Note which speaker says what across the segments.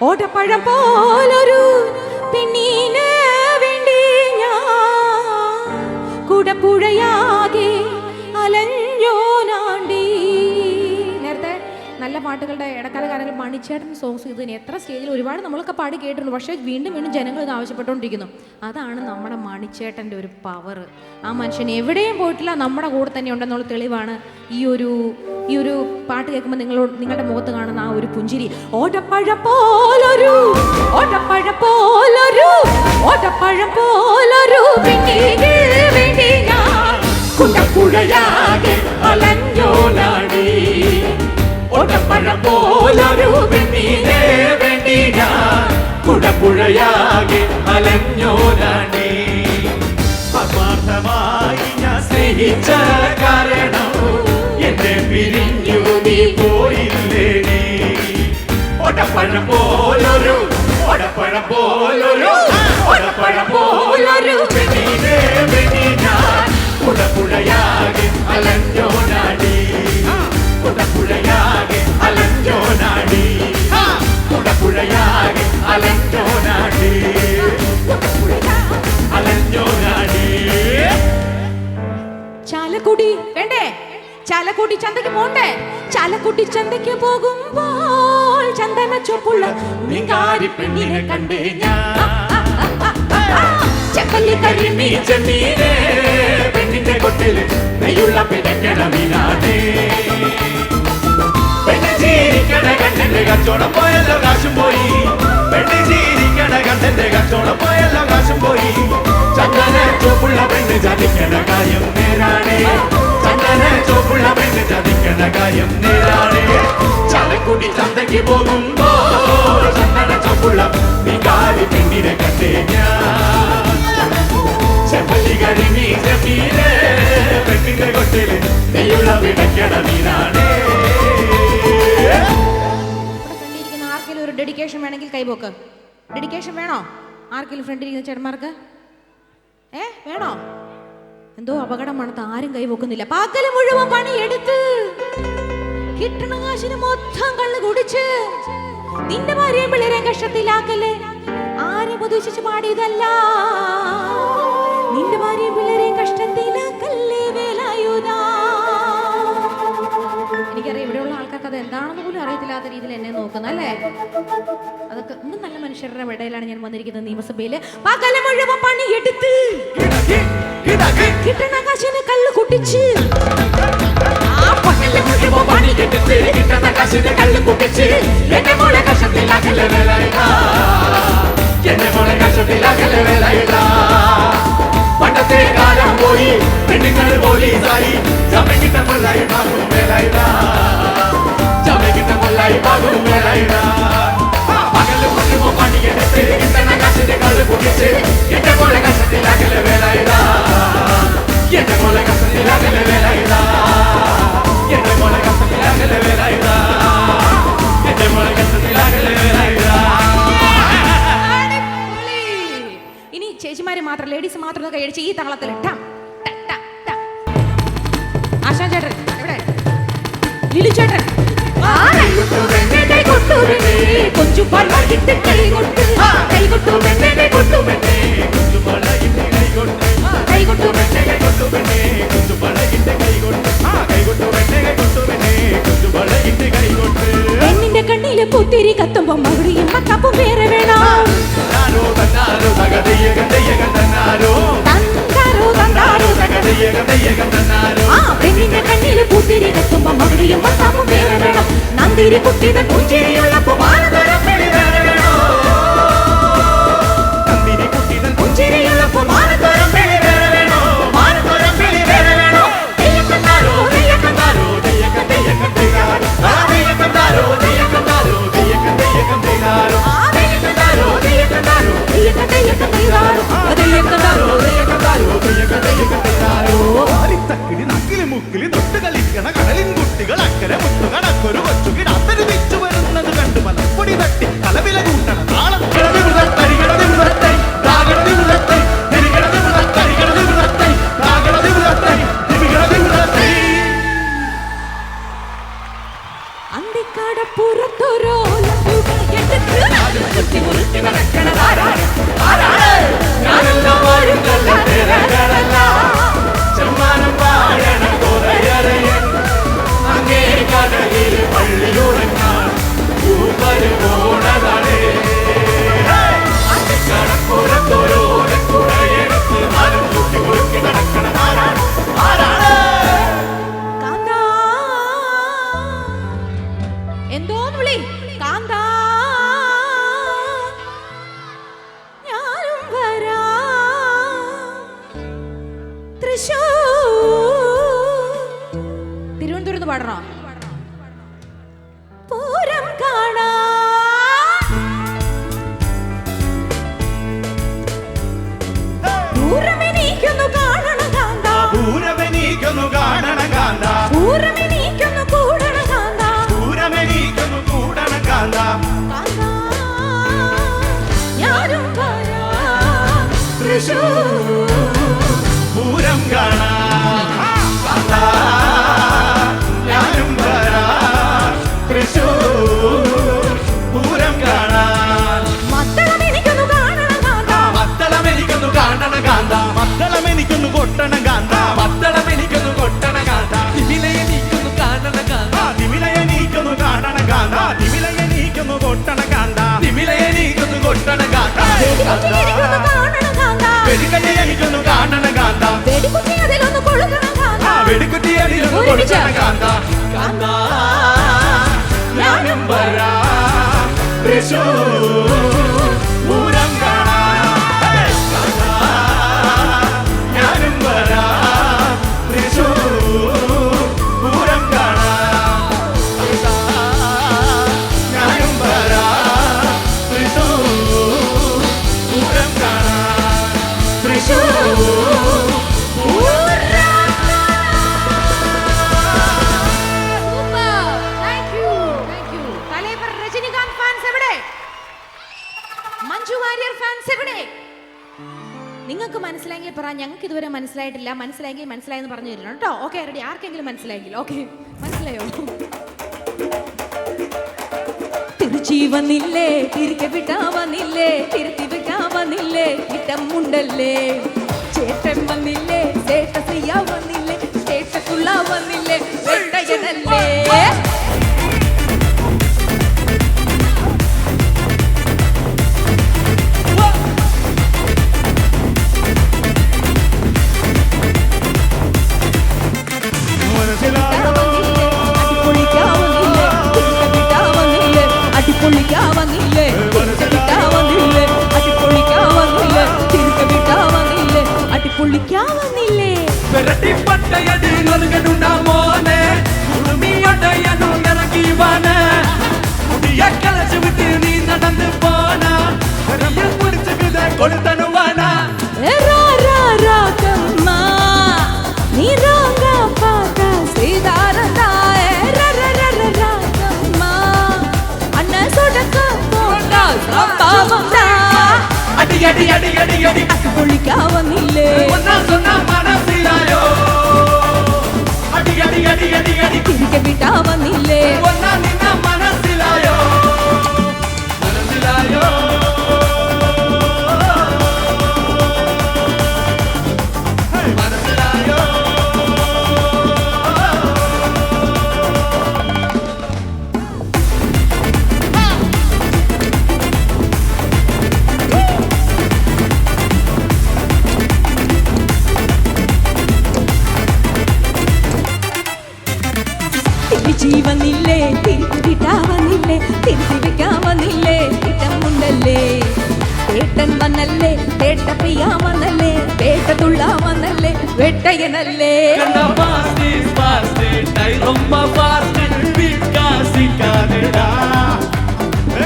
Speaker 1: ഓടപ്പഴം പോലൊരു പെണ്ണീന് വേണ്ടി ഞാൻ കുടപ്പുഴയാകെ നല്ല പാട്ടുകളുടെ ഇടക്കാല കാലങ്ങളിൽ മണിച്ചേട്ടൻ സോങ്സ് ഇതിന് എത്ര സ്റ്റേജിൽ ഒരുപാട് നമ്മളൊക്കെ പാടി കേട്ടിട്ടുണ്ട്. പക്ഷേ വീണ്ടും വീണ്ടും ജനങ്ങൾ ഇത് ആവശ്യപ്പെട്ടുകൊണ്ടിരിക്കുന്നു. അതാണ് നമ്മുടെ മണിച്ചേട്ടന്റെ ഒരു പവർ ആ മനുഷ്യൻ എവിടെയും പോയിട്ടില്ല നമ്മുടെ കൂടെ തന്നെ ഉണ്ടെന്നുള്ള തെളിവാണ് ഈ ഒരു ഈ ഒരു പാട്ട് കേൾക്കുമ്പോൾ നിങ്ങളോട് നിങ്ങളുടെ മുഖത്ത് കാണുന്ന ആ ഒരു പുഞ്ചിരി. ഓടപ്പഴം പോലൊരു ഓടപ്പഴം പോലൊരു കുടപ്പുഴയാകെ
Speaker 2: അലഞ്ഞോരാണി. അപാർത്ഥമായി ഞാൻ സ്നേഹിച്ച കാരണം എന്നെ പിരിഞ്ഞു നീ പോയില്ലേ നീ ഒട്ടപ്പഴം പോലൊരു
Speaker 1: ചാലക്കുടി. വേണ്ടേ? ചാലക്കുടി ചന്തയ്ക്ക് പോണ്ടേ? ചാലക്കുടി ചന്തയ്ക്ക് പോകുമ്പോൾ ചന്ദന ചൊപ്പുള്ള
Speaker 2: നിങ്കാരി പെണ്ണിനെ കണ്ടേ ഞാൻ.
Speaker 1: കരിമീ
Speaker 2: ചെമ്മീനെ പെണ്ണിന്റെ കൊട്ടിൽ നെയ്യുള്ള പിടക്കണമിനാടേ പെണ്ണ് ജീവിക്കണ കണ്ണന്റെ കച്ചവടം പോയല്ലോ കാശും പോയി. പെണ്ണ് ജീവിക്കണ കണ്ണന്റെ കച്ചോടം പോയല്ലോ കാശും പോയി. ചന്ദന ചോപ്പുള്ള പെണ്ണ് ചതിക്കണ കാര്യം നേരാണേ. ചന്ദന ചോപ്പുള്ള പെണ്ണ് ചതിക്കണ കാര്യം നേരാണേ. ചലക്കുടി ചന്തയ്ക്ക് പോകുമ്പോ ചന്ദന ചോപ്പുള്ള വികാരി പെണ്ണിനെ കണ്ടേ ഞാൻ. ചെമ്പല്ലി കരിമീ ചെമ്മീനെ പെണ്ണിന്റെ കൊട്ടിൽ നെയ്യുള്ള വിടക്കണ മീനാണേ.
Speaker 1: ഒരു ഡെഡിക്കേഷൻ വേണമെങ്കിൽ കൈപോക്ക്. ഡെഡിക്കേഷൻ വേണോ? ആർക്കെങ്കിലും ഫ്രണ്ടിരിക്കുന്ന ചേട്ടന്മാർക്ക്? ഏ? വേണോ? എന്തോ അപകടമാണ് മണത്ത് ആരും കൈവെക്കുന്നില്ല. പകൽ മുഴുവൻ പണിയെടുത്ത് കിട്ടണ കാശിന് മൊത്തം കള്ള് കുടിച്ച് നിന്റെ ഭാര്യയും പിള്ളേരെ കഷ്ടത്തിലാക്കല്ലേ? ആരെയും ഉദ്ദേശിച്ച് പാടിയതല്ല. നിന്റെ ഭാര്യയും പിള്ളേരെയും കഷ്ടത്തിലാക്കല്ലേ വേലായുധാ? എനിക്കറിയാം ഇവിടെയുള്ള ആൾക്കാർക്ക് അത് എന്താണെന്ന് പോലും അറിയത്തില്ലാത്ത രീതിയിൽ എന്നെ നോക്കുന്ന അല്ലേ? അതൊക്കെ ഇന്നും നല്ല മനുഷ്യരുടെ ഇടയിലാണ് ഞാൻ വന്നിരിക്കുന്നത് നിയമസഭയിൽ. പകൽ മുഴുവൻ പണിയെടുത്ത്
Speaker 2: பிடிச்சு என்ன போல கஷ்டத்தில் அகல வேலையிடா என்ன போல கஷ்டத்தில் அகல வேலையிடா பட்டத்தே காலம் போய் பெண்ணுங்கள் போலீசாயி சமைக்கிட்ட பொல்லாய் பாகும் வேலையிடா சமைக்கிட்ட பொல்லாய் பாகும் வேலையிடா பகல் மட்டுமோ பணியை பெருகின்றன கஷ்டத்தை
Speaker 1: கழு பிடிச்சு ചേച്ചിമാര് മാത്രം ലേഡീസ് മാത്രം കൈയടിച്ച് ഈ താളത്തിൽ ഇട്ടാം ആശാ ചേട്ടൻ എവിടെ ലിലു കണ്ണിൽ പുത്തിരി കത്തുമ്പോ മകുടിയും മക്കപ്പും വേറെ വേണം.
Speaker 2: తన్నారు తగదయ్యగ దయ్యగ తన్నారు తన్నారు తన్నారు తగదయ్యగ దయ్యగ తన్నారు ఆ పెన్నిన
Speaker 1: కన్నీలు
Speaker 2: పూతిరి కత్తుమ్మ
Speaker 1: మగుడియమ్మ తాము వేరడం నందిరి
Speaker 2: పుట్టిన పూచేయుళ్ళ కుమారధర పెళ్ళిదర
Speaker 3: തക്കിടി നക്കിലി മുക്കിലി തൊട്ട്
Speaker 1: treasure. కాందా కాందా జ్ఞానం వరా പറ ഞങ്ങൾക്ക് ഇതുവരെ മനസ്സിലായിട്ടില്ല. മനസ്സിലായെങ്കിൽ മനസ്സിലായെന്ന് പറഞ്ഞു തരണം കേട്ടോ. ഓക്കെ റെഡി ആർക്കെങ്കിലും മനസ്സിലായെങ്കിൽ. ഓക്കെ മനസ്സിലായോ? തിരിച്ചി വന്നില്ലേ? തിരികെ വിടാ വന്നില്ലേ? തിരുത്തി വിടാ വന്നില്ലേ? ഉണ്ടല്ലേ பெரட்டி பட்டையடி
Speaker 2: நல்கணுண்டா மோனே குடுமி அடையணும் இறங்கிவான முடிய கலச்சு விட்டு நீ நடந்து போனா பெரிய முடிச்சுக்குத கொடுத்தனுவானா
Speaker 1: ரா ரா ரா கம்மா நீ ராங்க பாக்க சீதாரதா ரா ரா ரா ரா ரா கம்மா அண்ணன் சொடக்க போட்டா பாவம் அடி அடி
Speaker 2: அடி அடி அடி அடி பொழிக்காவம்
Speaker 1: இல்லை വന്നല്ലേ തേട്ട പിയാ വന്നല്ലേ തേട്ട തുള്ള വന്നല്ലേ വെട്ടയനല്ലേ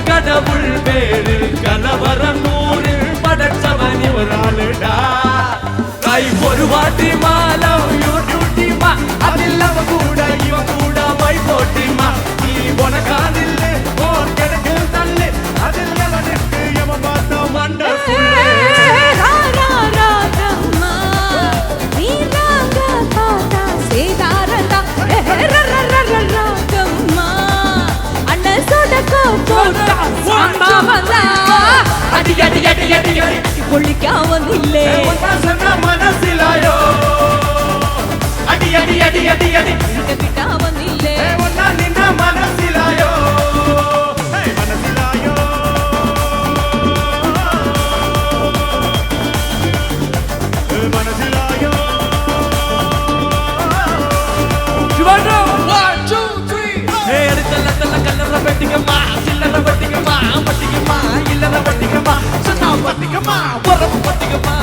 Speaker 2: கடவுள் வேறு கலவரம் நூறில் படைச்சவன் இவராளுடா கை ஒரு வாட்டி மாலம் யூடியூட்டிமா அதில் அவ கூட இவ கூட
Speaker 1: പൊള്ളിക്കാവുന്നില്ലേ മനസ്സിലായോ? അടി അടി അടി അടി അടി. കിട്ടാവുന്നില്ലേ നിന്ന മനസ്സിലായോ? മനസ്സിലായോ? മനസ്സിലായോ? ചുവടോ 1 2 3 എടുത്തല്ല
Speaker 2: തല്ല കല്ലറ
Speaker 4: പെട്ടിക്കമ്മ.
Speaker 2: பட்டிக்கமா இல்லற பட்டிக்கமா சொன்னா பட்டிக்கமா உறவு
Speaker 4: பட்டிக்கமா